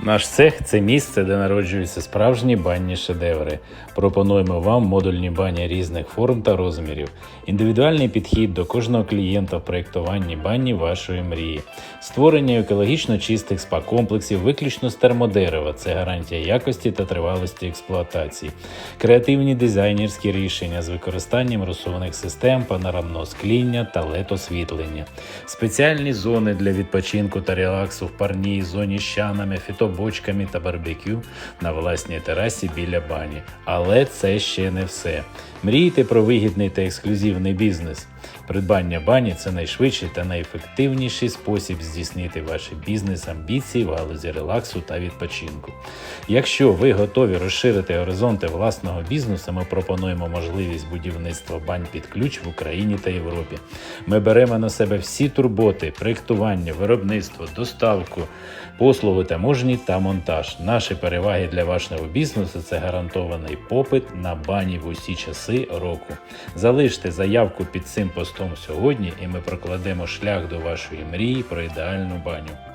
Наш цех це місце, де народжуються справжні банні шедеври. Пропонуємо вам модульні бані різних форм та розмірів, індивідуальний підхід до кожного клієнта в проєктуванні бані вашої мрії, створення екологічно чистих спа-комплексів виключно з термодерева. Це гарантія якості та тривалості експлуатації, креативні дизайнерські рішення з використанням розсувних систем, панорамного скління та LED-освітлення, спеціальні зони для відпочинку та релаксу в парній зоні з щанами, фітобочками та барбекю на власній терасі біля бані. Але це ще не все. Мрійте про вигідний та ексклюзивний бізнес. Придбання бані це найшвидший та найефективніший спосіб здійснити ваші бізнес-амбіції в галузі релаксу та відпочинку. Якщо ви готові розширити горизонти власного бізнесу, ми пропонуємо можливість будівництва бань під ключ в Україні та Європі. Ми беремо на себе всі турботи, проєктування, виробництво, доставку, послуги таможні та монтаж. Наші переваги для вашого бізнесу це гарантований попит на бані в усі часи року. Залиште заявку під цим постом сьогодні, і ми прокладемо шлях до вашої мрії про ідеальну баню.